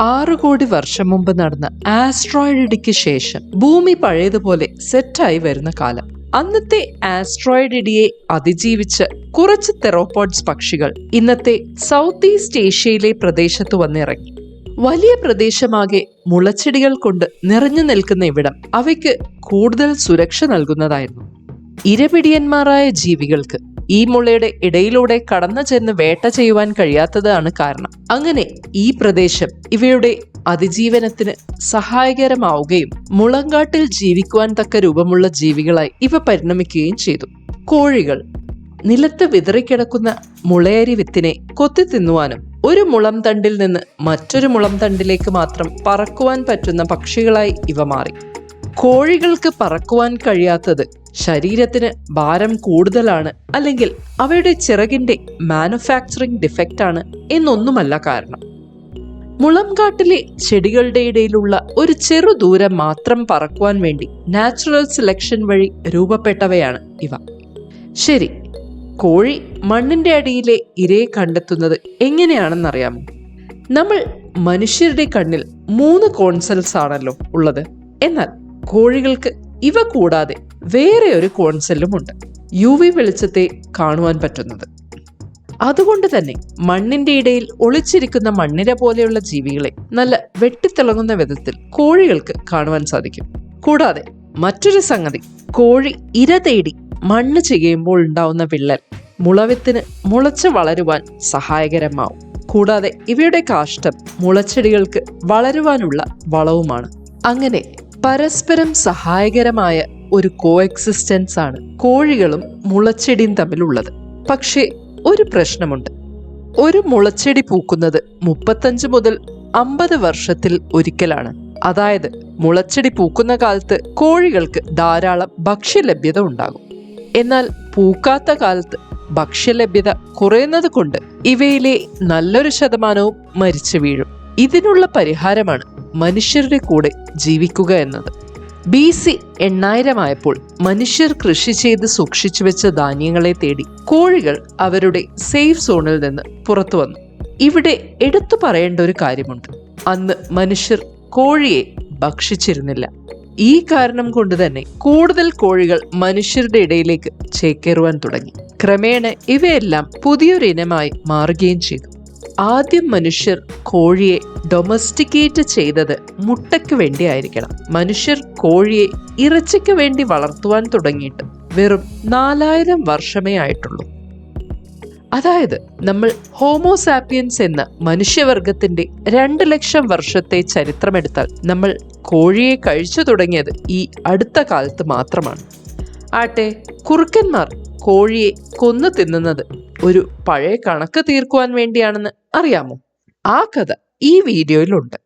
ആറു കോടി വർഷം മുമ്പ് നടന്ന ആസ്ട്രോയിഡ് ഇടിക്ക് ശേഷം ഭൂമി പഴയതുപോലെ സെറ്റായി വരുന്ന കാലം. അന്നത്തെ ആസ്ട്രോയിഡ് ഇടിയെ അതിജീവിച്ച് കുറച്ച് തെറോപോഡ്സ് പക്ഷികൾ ഇന്നത്തെ സൗത്ത് ഈസ്റ്റ് ഏഷ്യയിലെ പ്രദേശത്ത് വന്നിറങ്ങി. വലിയ പ്രദേശമാകെ മുളച്ചെടികൾ കൊണ്ട് നിറഞ്ഞു നിൽക്കുന്ന ഇവിടം അവയ്ക്ക് കൂടുതൽ സുരക്ഷ നൽകുന്നതായിരുന്നു. ഇരപിടിയന്മാരായ ജീവികൾക്ക് ഈ മുളയുടെ ഇടയിലൂടെ കടന്നു ചെന്ന് വേട്ട ചെയ്യുവാൻ കഴിയാത്തതാണ് കാരണം. അങ്ങനെ ഈ പ്രദേശം ഇവയുടെ അതിജീവനത്തിന് സഹായകരമാവുകയും മുളങ്കാട്ടിൽ ജീവിക്കുവാൻ തക്ക രൂപമുള്ള ജീവികളായി ഇവ പരിണമിക്കുകയും ചെയ്തു. കോഴികൾ നിലത്ത് വിതറിക്കിടക്കുന്ന മുളയരി വിത്തിനെ കൊത്തി തിന്നുവാനും ഒരു മുളം തണ്ടിൽ നിന്ന് മറ്റൊരു മുളം തണ്ടിലേക്ക് മാത്രം പറക്കുവാൻ പറ്റുന്ന പക്ഷികളായി ഇവ മാറി. കോഴികൾക്ക് പറക്കുവാൻ കഴിയാത്തത് ശരീരത്തിന് ഭാരം കൂടുതലാണ് അല്ലെങ്കിൽ അവയുടെ ചിറകിന്റെ മാനുഫാക്ചറിംഗ് ഡിഫക്റ്റ് ആണ് എന്നൊന്നുമല്ല കാരണം. മുളംകാട്ടിലെ ചെടികളുടെ ഇടയിലുള്ള ഒരു ചെറു ദൂരം മാത്രം പറക്കുവാൻ വേണ്ടി നാച്ചുറൽ സെലക്ഷൻ വഴി രൂപപ്പെട്ടവയാണ് ഇവ. ശരി കോഴി മണ്ണിന്റെ അടിയിലെ ഇരയെ കണ്ടെത്തുന്നത് എങ്ങനെയാണെന്നറിയാമോ? നമ്മൾ മനുഷ്യരുടെ കണ്ണിൽ മൂന്ന് കോൺസെൽസ് ആണല്ലോ ഉള്ളത്. എന്നാൽ കോഴികൾക്ക് ഇവ കൂടാതെ വേറെ ഒരു കോൺസെല്ലും ഉണ്ട്. യു വി വെളിച്ചത്തെ കാണുവാൻ പറ്റുന്നത്. അതുകൊണ്ട് തന്നെ മണ്ണിന്റെ ഇടയിൽ ഒളിച്ചിരിക്കുന്ന മണ്ണിര പോലെയുള്ള ജീവികളെ നല്ല വെട്ടിത്തിളങ്ങുന്ന വിധത്തിൽ കോഴികൾക്ക് കാണുവാൻ സാധിക്കും. കൂടാതെ മറ്റൊരു സംഗതി കോഴി ഇര തേടി മണ്ണ് ചെയ്യുമ്പോൾ ഉണ്ടാവുന്ന വിള്ളൽ മുളവിത്തിന് മുളച്ച് വളരുവാൻ സഹായകരമാവും. കൂടാതെ ഇവയുടെ കാഷ്ടം മുളച്ചെടികൾക്ക് വളരുവാനുള്ള വളവുമാണ്. അങ്ങനെ പരസ്പരം സഹായകരമായ ഒരു കോ എക്സിസ്റ്റൻസ് ആണ് കോഴികളും മുളച്ചെടിയും തമ്മിലുള്ളത്. പക്ഷേ ഒരു പ്രശ്നമുണ്ട്. ഒരു മുളച്ചെടി പൂക്കുന്നത് മുപ്പത്തഞ്ച് മുതൽ അമ്പത് വർഷത്തിൽ ഒരിക്കലാണ്. അതായത് മുളച്ചെടി പൂക്കുന്ന കാലത്ത് കോഴികൾക്ക് ധാരാളം ഭക്ഷ്യലഭ്യത ഉണ്ടാകും. എന്നാൽ പൂക്കാത്ത കാലത്ത് ഭക്ഷ്യലഭ്യത കുറയുന്നത് കൊണ്ട് ഇവയിലെ നല്ലൊരു ശതമാനവും മരിച്ചു വീഴും. ഇതിനുള്ള പരിഹാരമാണ് മനുഷ്യരുടെ കൂടെ ജീവിക്കുക എന്നത്. ബി സി എണ്ണായിരമായപ്പോൾ മനുഷ്യർ കൃഷി ചെയ്ത് സൂക്ഷിച്ചു വെച്ച ധാന്യങ്ങളെ തേടി കോഴികൾ അവരുടെ സേഫ് സോണിൽ നിന്ന് പുറത്തു വന്നു. ഇവിടെ എടുത്തു പറയേണ്ട ഒരു കാര്യമുണ്ട്. അന്ന് മനുഷ്യർ കോഴിയെ ഭക്ഷിച്ചിരുന്നില്ല. ഈ കാരണം കൊണ്ട് തന്നെ കൂടുതൽ കോഴികൾ മനുഷ്യരുടെ ഇടയിലേക്ക് ചേക്കേറുവാൻ തുടങ്ങി. ക്രമേണ ഇവയെല്ലാം പുതിയൊരു ഇനമായി മാറുകയും ചെയ്തു. ആദ്യം മനുഷ്യർ കോഴിയെ ഡൊമസ്റ്റിക്കേറ്റ് ചെയ്തത് മുട്ടയ്ക്ക് വേണ്ടി ആയിരിക്കണം മനുഷ്യർ കോഴിയെ ഇറച്ചിക്ക് വേണ്ടി വളർത്തുവാൻ തുടങ്ങിയിട്ട് വെറും നാലായിരം വർഷമേ ആയിട്ടുള്ളൂ. അതായത് നമ്മൾ ഹോമോസാപ്പിയൻസ് എന്ന മനുഷ്യവർഗത്തിന്റെ രണ്ട് ലക്ഷം വർഷത്തെ ചരിത്രമെടുത്താൽ നമ്മൾ കോഴിയെ കഴിച്ചു തുടങ്ങിയത് ഈ അടുത്ത കാലത്ത് മാത്രമാണ്. ആട്ടെ കുറുക്കന്മാർ കോഴിയെ കൊന്നു തിന്നുന്നത് ഒരു പഴയ കണക്ക് തീർക്കുവാൻ വേണ്ടിയാണെന്ന് അറിയാമോ? ആ കഥ ഈ വീഡിയോയിലുണ്ട്.